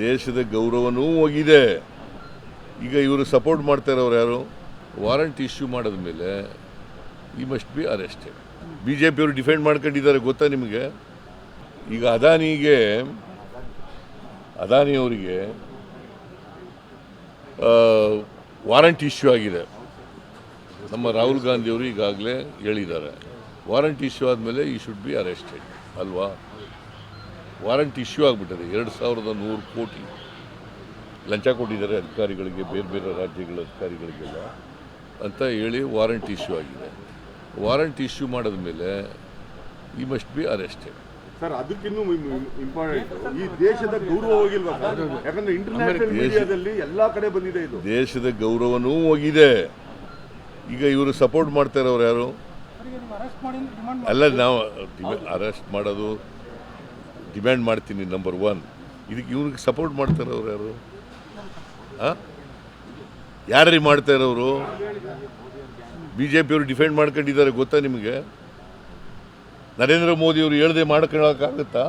ದೇಶದ ಗೌರವನೂ ಹೋಗಿದೆ. ಈಗ ಇವರು ಸಪೋರ್ಟ್ ಮಾಡ್ತಾ ಇರೋರು ಯಾರು? ವಾರಂಟ್ ಇಶ್ಯೂ ಮಾಡಿದ ಮೇಲೆ ಈ must be arrested B J ಪಿಯವರು ಡಿಫೆಂಡ್ ಮಾಡ್ಕೊಂಡಿದ್ದಾರೆ ಗೊತ್ತಾ ನಿಮಗೆ? ಈಗ ಅದಾನಿಗೆ ಅದಾನಿಯವರಿಗೆ ವಾರಂಟ್ ಇಶ್ಯೂ ಆಗಿದೆ. ನಮ್ಮ ರಾಹುಲ್ ಗಾಂಧಿಯವರು ಈಗಾಗಲೇ ಹೇಳಿದ್ದಾರೆ. ವಾರಂಟ್ ಇಶ್ಯೂ ಆದಮೇಲೆ ಈ ಶುಡ್ ಬಿ ಅರೆಸ್ಟೆಡ್ ಅಲ್ವಾ? ವಾರಂಟ್ ಇಶ್ಯೂ ಆಗಿಬಿಟ್ಟಿದೆ. ಎರಡು ಸಾವಿರದ ನೂರು ಕೋಟಿ ಲಂಚ ಕೊಟ್ಟಿದ್ದಾರೆ ಅಧಿಕಾರಿಗಳಿಗೆ ಬೇರೆ ಬೇರೆ ರಾಜ್ಯಗಳ ಅಧಿಕಾರಿಗಳಿಗೆಲ್ಲ ಅಂತ ಹೇಳಿ ವಾರಂಟ್ ಇಶ್ಯೂ ಆಗಿದೆ. ವಾರಂಟ್ ಇಶ್ಯೂ ಮಾಡಿದ ಮೇಲೆ ಈ ಮಸ್ಟ್ ಬಿ ಅರೆಸ್ಟೆಡ್ ಸರ್ ಅದಕ್ಕಿನ್ನೂ ಇಂಪಾರ್ಟೆಂಟ್ ಈ ದೇಶದ ಗೌರವ ಹೋಗಿಲ್ವಾ ಯಾಕಂದ್ರೆ ಇಂಟರ್ನ್ಯಾಷನಲ್ ಮೀಡಿಯಾದಲ್ಲಿ ಎಲ್ಲಾ ಕಡೆ ಬಂದಿದೆ ಇದು. ದೇಶದ ಗೌರವನೂ ಹೋಗಿದೆ. ಈಗ ಇವರು ಸಪೋರ್ಟ್ ಮಾಡ್ತಾ ಇರೋರು ಯಾರು? ಅಲ್ಲ ನಾವು ಅರೆಸ್ಟ್ ಮಾಡೋದು ಡಿಮ್ಯಾಂಡ್ ಮಾಡ್ತೀನಿ ನಂಬರ್ ಒನ್ ಇದಕ್ಕೆ ಇವ್ರಿಗೆ ಸಪೋರ್ಟ್ ಮಾಡ್ತಾ ಇರೋರು ಯಾರು? ಹಾಂ ಯಾರ್ರೀ ಮಾಡ್ತಾ ಇರೋರು? ಬಿ ಜೆ ಪಿಯವರು ಡಿಫೆಂಡ್ ಮಾಡ್ಕೊಂಡಿದ್ದಾರೆ, ಗೊತ್ತಾ ನಿಮಗೆ? ನರೇಂದ್ರ ಮೋದಿಯವರು ಹೇಳ್ದೆ ಮಾಡ್ಕೊಳಕ್ಕಾಗುತ್ತಾ